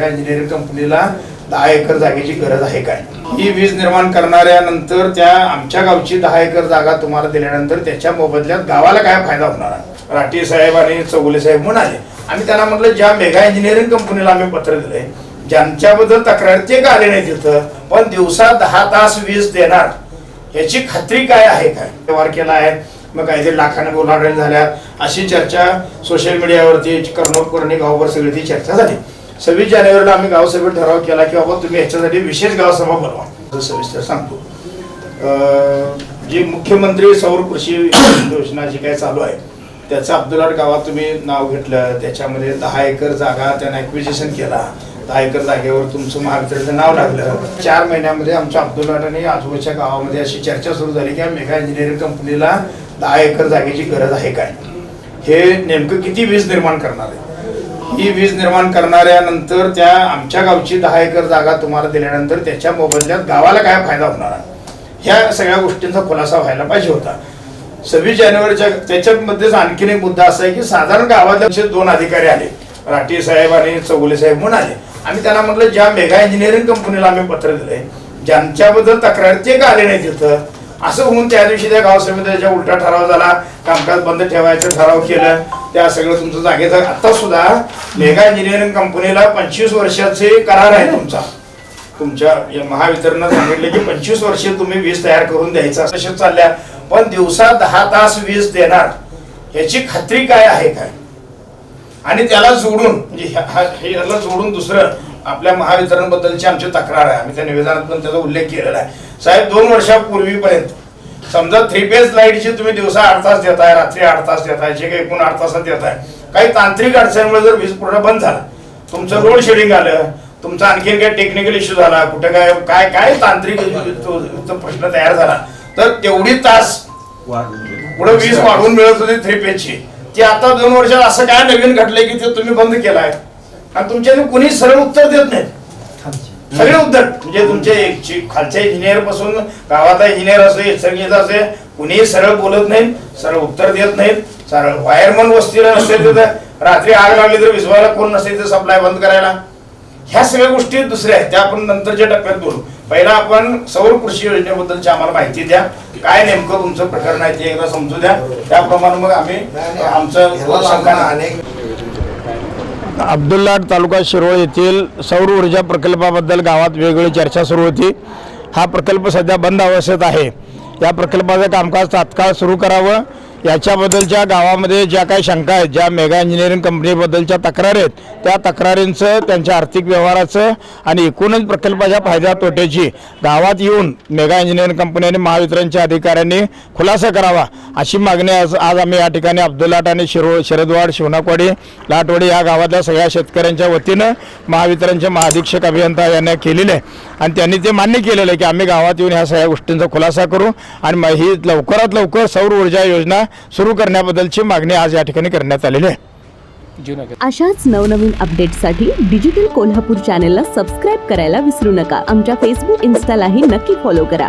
Mega engineering कंपनीला दहा acre जागेची गरज आहे काय? ही वीज निर्माण करणाऱ्यानंतर त्या आमच्या गावची दहा एकर जागा तुम्हाला दिल्यानंतर त्याच्या मोबदल्यात गावाला काय फायदा होणार? आहे राठी साहेब आणि चौगुले साहेब म्हणाले आम्ही त्यांना म्हटलं ज्या मेगा इंजिनिअरिंग कंपनीला आम्ही पत्र दिलंय ज्यांच्याबद्दल तक्रार ते का आले नाही तिथं? पण दिवसा दहा तास वीज देणार. याची खात्री काय आहे काय व्यवहार केला आहे. मग काहीतरी लाखाने बोलावल्या झाल्या अशी चर्चा सोशल मीडियावरती कर्णोट गावभर सगळी ती चर्चा झाली. सव्वीस जानेवारीला आम्ही गावसभेत ठराव केला की बाबा तुम्ही ह्याच्यासाठी विशेष गावसभा बनवा असं सविस्तर सांगतो. जी मुख्यमंत्री सौर कृषी योजना जी काय चालू आहे त्याचं अब्दुलाट गावात तुम्ही नाव घेतलं त्याच्यामध्ये दहा एकर जागा त्यानं ॲक्विजिशन केला. दहा एकर जागेवर तुमचं महावितरणचं नाव लागलं. चार महिन्यामध्ये आमच्या अब्दुलाट आणि आजूबाजूच्या गावामध्ये अशी चर्चा सुरू झाली की या मेगा इंजिनिअरिंग कंपनीला दहा एकर जागेची गरज आहे काय? हे नेमकं किती वीज निर्माण करणार आहे? ही वीज निर्माण करणाऱ्यानंतर त्या आमच्या गावची दहा एकर जागा तुम्हाला दिल्यानंतर त्याच्या मोबदल्यात गावाला काय फायदा होणार? ह्या सगळ्या गोष्टींचा खुलासा व्हायला पाहिजे होता. सव्वीस जानेवारीच्या त्याच्यामध्येच आणखीन एक मुद्दा असा आहे की साधारण गावातले दोन अधिकारी आले. राठी साहेब आणि चौगुले साहेब म्हणून आले. आम्ही त्यांना म्हटलं ज्या मेगा इंजिनिअरिंग कंपनीला आम्ही पत्र दिलंय ज्यांच्याबद्दल तक्रार ते का आले नाही तिथं? असं होऊन त्या दिवशी त्या गाव समितीच्या उलटा ठराव झाला. कामकाज बंद ठेवायचं ठराव केलं. त्या सगळं तुमचं जागेचं आता सुद्धा मेगा इंजिनिअरिंग कंपनीला पंचवीस वर्षाचे करार आहे तुमचा. तुमच्या महावितरण सांगितलं सांगितले की पंचवीस वर्ष तुम्ही वीज तयार करून द्यायचा. तसेच चालल्या. पण दिवसा दहा तास वीज देणार याची खात्री काय आहे काय? आणि त्याला जोडून म्हणजे हा- हे याला जोडून दुसरं आपल्या महावितरण बद्दलची आमची तक्रार आहे. आम्ही त्या निवेदनात पण त्याचा उल्लेख केलेला आहे. साहेब दोन वर्षापूर्वीपर्यंत. समजा थ्री फेज लाईटची तुम्ही दिवसा आठ तास देताय रात्री आठ तास देताय जे काही एकूण आठ तासात देताय काही तांत्रिक अडचणीमुळे जर वीज पुरवठा बंद झाला तुमचं लोड शेडिंग आलं तुमचा आणखीन काय टेक्निकल इश्यू झाला कुठे काय काय काय तांत्रिक प्रश्न तयार झाला तर तेवढी तास पुढे वीज वाढवून मिळत होती थ्री पेजची ती आता दोन वर्षात असं काय नवीन घडलंय की ते तुम्ही बंद केलाय? आणि तुमच्या कुणी सरळ उत्तर देत नाहीत सगळे उद्धट. म्हणजे तुमचे खालच्या इंजिनियरपासून गावातला इंजिनियर असे संगीत असे कुणीही सरळ बोलत नाहीत सरळ उत्तर देत नाहीत सरळ वायरमन वस्तीला नसते तिथं. रात्री आग लागली तर विझवायला कोण नसते तिथं सप्लाय बंद करायला. ह्या सगळ्या गोष्टी दुसऱ्या आहेत त्या आपण नंतरच्या टप्प्यात बोलू. पहिला आपण सौर कृषी योजनेबद्दलची आम्हाला माहिती द्या. काय नेमकं तुमचं प्रकरण आहे ते एकदा समजू द्या. त्याप्रमाणे मग आम्ही आमचं शंका अब्दुल्लाट तालुका शिरोळ येथील सौर ऊर्जा प्रकल्पाबद्दल गावात वेगवेगळी चर्चा सुरू होती. हा प्रकल्प सध्या बंद अवस्थेत आहे. या प्रकल्पाचं कामकाज तात्काळ सुरू करावं. याच्याबद्दलच्या गावामध्ये ज्या काही शंका आहेत ज्या मेगा इंजिनिअरिंग कंपनीबद्दलच्या तक्रारी आहेत त्या तक्रारींचं त्यांच्या आर्थिक व्यवहाराचं आणि एकूणच प्रकल्पाच्या फायद्या तोट्याची गावात येऊन मेगा इंजिनिअरिंग कंपनी आणि महावितरणच्या अधिकाऱ्यांनी खुलासा करावा अशी मागणी आज आज आम्ही या ठिकाणी अब्दुल्लाट आणि शिरो शरदवाड शिवनाकवाडी लाटवाडी या गावातल्या सगळ्या शेतकऱ्यांच्या वतीनं महावितरणचे महाअधीक्षक अभियंता यांना केलेले आहे. आणि त्यांनी ते मान्य केलेलं आहे की आम्ही गावात येऊन ह्या सगळ्या गोष्टींचा खुलासा करू आणि मग ही लवकरात लवकर सौर ऊर्जा योजना सुरू करण्याबद्दलची मागणी आज या ठिकाणी करण्यात आलेली आहे. अशाच नवनवीन अपडेट्ससाठी डिजिटल कोल्हापूर चॅनेलला सबस्क्राईब करायला विसरू नका. आमच्या फेसबुक इन्स्टालाही नक्की फॉलो करा.